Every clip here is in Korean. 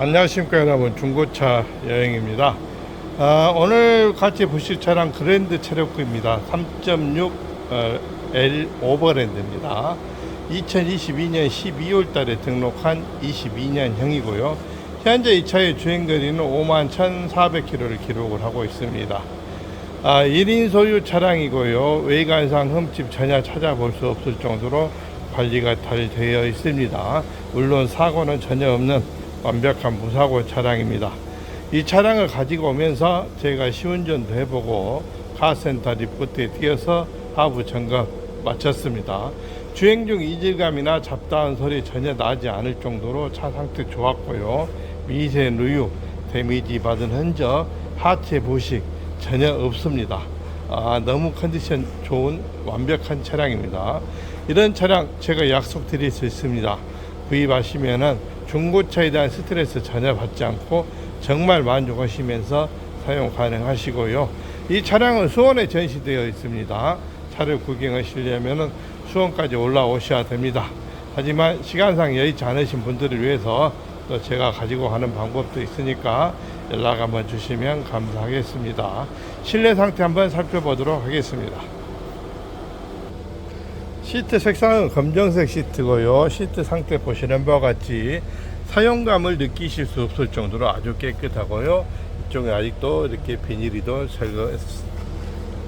안녕하십니까 여러분. 중고차 여행입니다. 아, 오늘 같이 보실 차량 그랜드 체력구입니다. 3.6 어, L 오버랜드입니다. 2022년 12월 달에 등록한 22년형이고요. 현재 이 차의 주행거리는 5만 1,400km를 기록을 하고 있습니다. 아, 1인 소유 차량이고요. 외관상 흠집 전혀 찾아볼 수 없을 정도로 관리가 잘 되어 있습니다. 물론 사고는 전혀 없는 완벽한 무사고 차량입니다. 이 차량을 가지고 오면서 제가 시운전도 해보고 카센터 리프트에 뛰어서 하부 점검 마쳤습니다. 주행 중 이질감이나 잡다한 소리 전혀 나지 않을 정도로 차 상태 좋았고요. 미세 누유, 데미지 받은 흔적, 하체 부식 전혀 없습니다. 아, 너무 컨디션 좋은 완벽한 차량입니다. 이런 차량 제가 약속드릴 수 있습니다. 구입하시면은 중고차에 대한 스트레스 전혀 받지 않고 정말 만족하시면서 사용 가능하시고요. 이 차량은 수원에 전시되어 있습니다. 차를 구경하시려면 수원까지 올라오셔야 됩니다. 하지만 시간상 여의치 않으신 분들을 위해서 또 제가 가지고 가는 방법도 있으니까 연락 한번 주시면 감사하겠습니다. 실내 상태 한번 살펴보도록 하겠습니다. 시트 색상은 검정색 시트고요. 시트 상태 보시는 바와 같이 사용감을 느끼실 수 없을 정도로 아주 깨끗하고요. 이쪽에 아직도 이렇게 비닐이도 제거,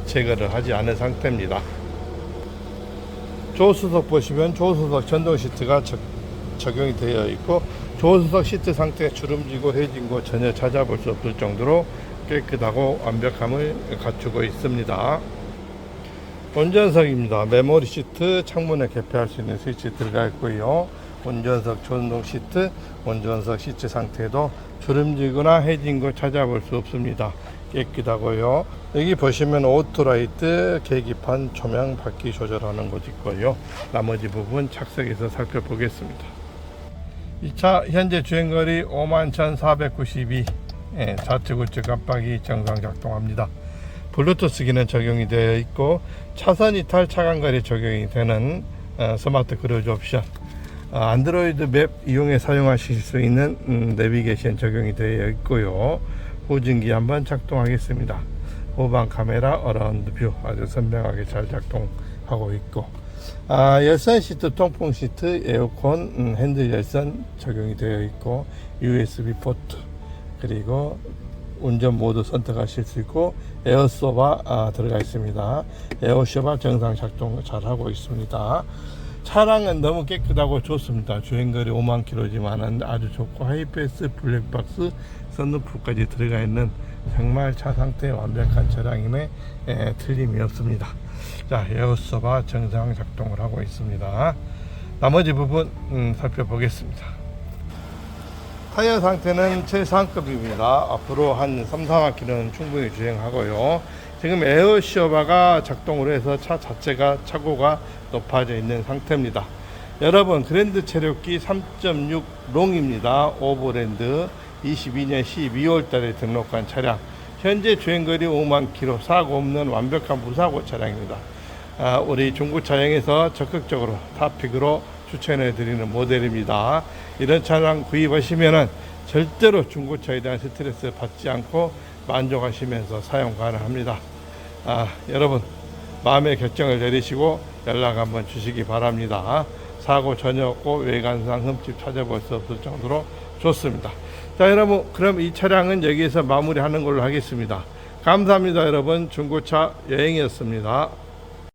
제거를 하지 않은 상태입니다. 조수석 보시면 조수석 전동 시트가 적, 적용이 되어 있고 조수석 시트 상태 주름지고 해진 거 전혀 찾아볼 수 없을 정도로 깨끗하고 완벽함을 갖추고 있습니다. 운전석입니다. 메모리 시트 창문에 개폐할 수 있는 스위치 들어가 있고요. 운전석 전동 시트, 운전석 시트 상태도 주름지거나 해진 거 찾아볼 수 없습니다. 깨끗하고요. 여기 보시면 오토라이트, 계기판, 조명, 바퀴 조절하는 곳 있고요. 나머지 부분 착석해서 살펴보겠습니다. 이 차 현재 주행거리 51,492 예, 좌측 우측 깜빡이 정상 작동합니다. 블루투스 기능 적용이 되어 있고 차선 이탈 차간거리 적용이 되는 어, 스마트 크루즈 옵션. 어, 안드로이드 맵 이용해 사용하실 수 있는 음, 내비게이션 적용이 되어 있고요. 보증기 한번 작동하겠습니다. 후방 카메라 어라운드 뷰 아주 선명하게 잘 작동하고 있고. 아, 열선 시트 통풍 시트 에어컨 음, 핸들 열선 적용이 되어 있고 USB 포트 그리고 운전 모드 선택하실 수 있고 에어소바 아, 들어가 있습니다. 에어쇼바 정상 작동 잘 하고 있습니다. 차량은 너무 깨끗하고 좋습니다. 주행거리 5만 킬로지만은 아주 좋고 하이패스 블랙박스 선루프까지 들어가 있는 정말 차 상태 완벽한 차량임에 에, 틀림이 없습니다. 자 에어소바 정상 작동을 하고 있습니다. 나머지 부분 음, 살펴보겠습니다. 타이어 상태는 최상급입니다. 앞으로 한 3, 4바퀴는 충분히 주행하고요. 지금 에어 시어바가 작동을 해서 차 자체가 차고가 높아져 있는 상태입니다. 여러분 그랜드 체력기 3.6 롱입니다. 오버랜드 22년 12월 달에 등록한 차량. 현재 주행거리 5만 킬로 사고 없는 완벽한 무사고 차량입니다. 아, 우리 중고차량에서 적극적으로 타픽으로 추천해 드리는 모델입니다. 이런 차량 구입하시면은 절대로 중고차에 대한 스트레스 받지 않고 만족하시면서 사용 가능합니다. 아, 여러분 마음의 결정을 내리시고 연락 한번 주시기 바랍니다. 사고 전혀 없고 외관상 흠집 찾아볼 수 없을 정도로 좋습니다. 자, 여러분 그럼 이 차량은 여기에서 마무리하는 걸로 하겠습니다. 감사합니다, 여러분. 중고차 여행이었습니다.